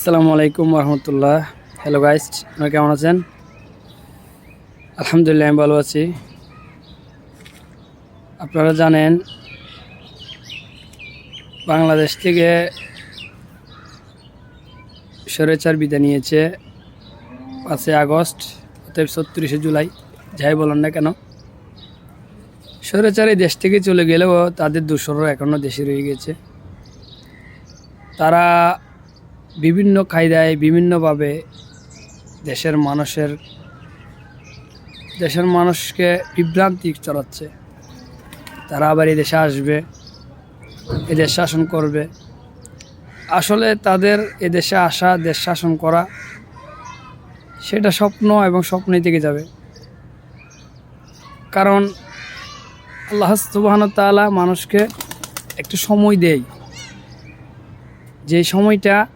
আসসালামু আলাইকুম রহমতুল্লাহ hello guys আপনারা কেমন আছেন? আলহামদুলিল্লাহ, আমি ভালো আছি। আপনারা জানেন, বাংলাদেশ থেকে স্বৈরাচার বিদায় নিয়েছে পাঁচই আগস্ট, অতএব ছত্রিশে জুলাই, যাই বলেন না কেন। স্বৈরাচার দেশ থেকে চলে গেলেও তাদের দূষরও এখনও দেশে রয়ে গেছে। তারা বিভিন্ন কায়দায়, বিভিন্নভাবে দেশের মানুষের, দেশের মানুষকে বিভ্রান্তি চড়াচ্ছে তারা আবার এই দেশে আসবে এদেশ শাসন করবে। আসলে তাদের এদেশে আসা, দেশ শাসন করা, সেটা স্বপ্ন এবং স্বপ্নই থেকে যাবে। কারণ আল্লাহ সুবাহন তাআলা মানুষকে একটু সময় দেয়। যে সময়টা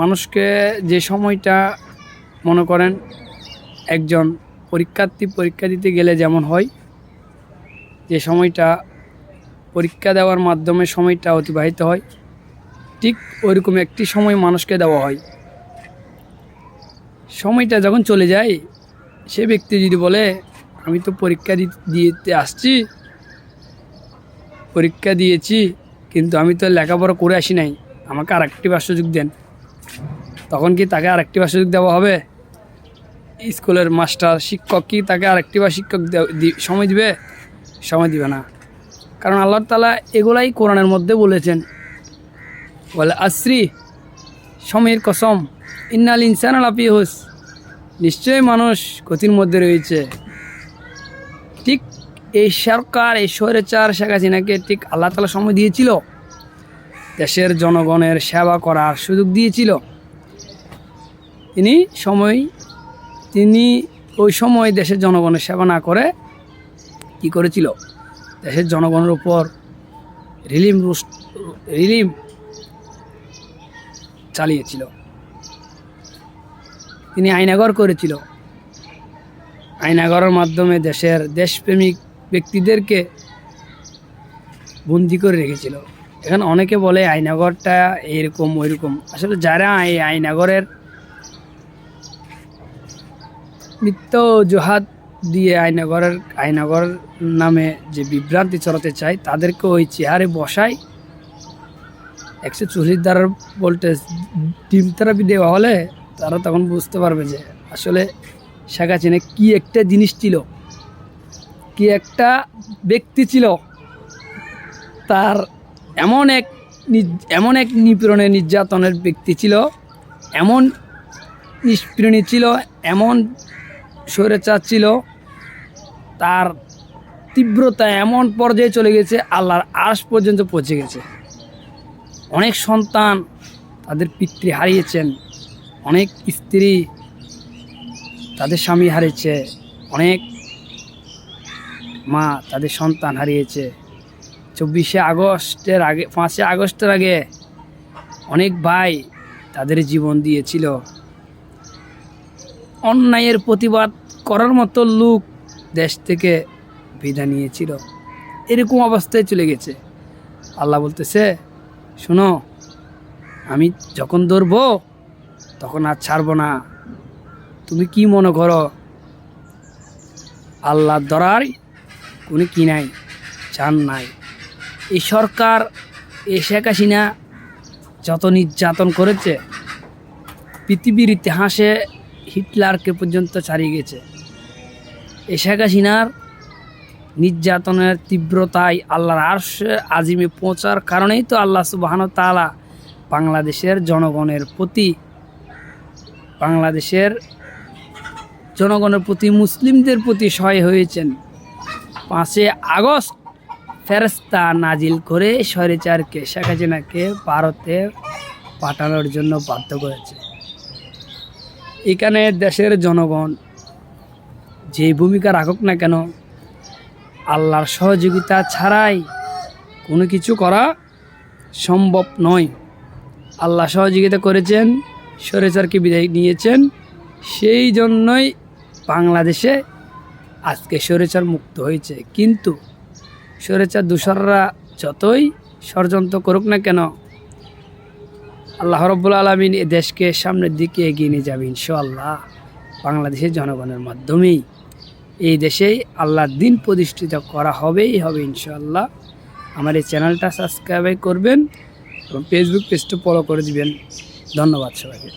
মানুষকে যে সময়টা মনে করেন একজন পরীক্ষার্থী পরীক্ষা দিতে গেলে যেমন হয়, যে সময়টা পরীক্ষা দেওয়ার মাধ্যমে সময়টা অতিবাহিত হয়, ঠিক ওইরকম একটি সময় মানুষকে দেওয়া হয়। সময়টা যখন চলে যায়, সে ব্যক্তি যদি বলে, আমি তো পরীক্ষা দিতে আসছি, পরীক্ষা দিয়েছি, কিন্তু আমি তো লেখাপড়া করে আসি নাই, আমাকে আর একটি সুযোগ দেন। তখন কি তাকে আরেকটি বার সুযোগ দেওয়া হবে? স্কুলের মাস্টার শিক্ষক কি তাকে আরেকটি বার শিক্ষক সময় দিবে? সময় দিবে না। কারণ আল্লাহ তালা এগুলাই কোরআনের মধ্যে বলেছেন। বলে, আশ্রি, সময়ের কসম, ইন্নাল ইনসান আলাপি হোস, নিশ্চয়ই মানুষ ক্ষতির মধ্যে রয়েছে। ঠিক এই সরকার, এই স্বৈরাচার শেখ হাসিনাকে ঠিক আল্লাহ তালা সময় দিয়েছিল। দেশের জনগণের সেবা করার সুযোগ দিয়েছিল। তিনি সময়, তিনি ওই সময় দেশের জনগণের সেবা না করে কি করেছিল? দেশের জনগণের উপর রিলিম রিলিম চালিয়েছিল। তিনি আইনাগর করেছিল। আইনাগরের মাধ্যমে দেশের দেশপ্রেমিক ব্যক্তিদেরকে বন্দি করে রেখেছিল। এখানে অনেকে বলে আইনাগরটা এরকম ওইরকম। আসলে যারা এই আইনাগরের মিথ্য জোহাত দিয়ে আইনাগরের, আইনাগর নামে যে বিভ্রান্তি চড়াতে চায়, তাদেরকে ওই চেয়ারে বসায় একশো চল্লিশ দ্বারার ভোল্টেজ ডিম থেরাপি দেওয়া হলে তারা তখন বুঝতে পারবে যে আসলে শেখ হাসিনা কী একটা জিনিস ছিল, কি একটা ব্যক্তি ছিল তার এমন এক এমন এক নিপীড়নের নির্যাতনের ব্যক্তি ছিল, এমন নিষ্পীড়নী ছিল, এমন স্বৈরাচার ছিল, তার তীব্রতা এমন পর্যায়ে চলে গেছে, আল্লাহর আশ পর্যন্ত পৌঁছে গেছে। অনেক সন্তান তাদের পিতৃ হারিয়েছেন, অনেক স্ত্রী তাদের স্বামী হারিয়েছে, অনেক মা তাদের সন্তান হারিয়েছে। চব্বিশে আগস্টের আগে, পাঁচে আগস্টের আগে অনেক ভাই তাদের জীবন দিয়েছিল। অন্যায়ের প্রতিবাদ করার মতো লোক দেশ থেকে বিদায় নিয়েছিল। এরকম অবস্থায় চলে গেছে। আল্লাহ বলতেছে, শোনো, আমি যখন ধরবো, তখন আর ছাড়বো না। তুমি কি মনে করো? আল্লাহ ধরার কোনো কি নাই চান নাই। এই সরকার, এই শেখ হাসিনা যত নির্যাতন করেছে, পৃথিবীর ইতিহাসে হিটলারকে পর্যন্ত ছাড়িয়ে গেছে। এই শেখ হাসিনার নির্যাতনের তীব্রতায় আল্লাহর আর্শ আজিমে পৌঁছার কারণেই তো আল্লাহ সুবাহান তালা বাংলাদেশের জনগণের প্রতি, বাংলাদেশের জনগণের প্রতি, মুসলিমদের প্রতি সহায় হয়েছেন। পাঁচে আগস্ট ফেরস্তা নাজিল করে স্বৈরাচারকে, শেখ হাসিনাকে ভারতে পাঠানোর জন্য বাধ্য করেছে। এখানে দেশের জনগণ যে ভূমিকা রাখুক না কেন, আল্লাহর সহযোগিতা ছাড়াই কোনো কিছু করা সম্ভব নয়। আল্লাহ সহযোগিতা করেছেন, স্বৈরাচারকে বিদায় নিয়েছেন, সেই জন্যই বাংলাদেশে আজকে স্বৈরাচার মুক্ত হয়েছে। কিন্তু স্বৈরাচার দূষররা যতই ষড়যন্ত্র করুক না কেন, আল্লাহ রব্বুল আলমিন এ দেশকে সামনের দিকে এগিয়ে নিয়ে যাবে ইনশাআল্লাহ। বাংলাদেশের জনগণের মাধ্যমেই। এই দেশেই আল্লাহর দিন প্রতিষ্ঠিত করা হবেই হবে ইনশাআল্লাহ। আমার এই চ্যানেলটা সাবস্ক্রাইব করবেন এবং ফেসবুক পেজটা ফলো করে দিবেন। ধন্যবাদ সবাইকে।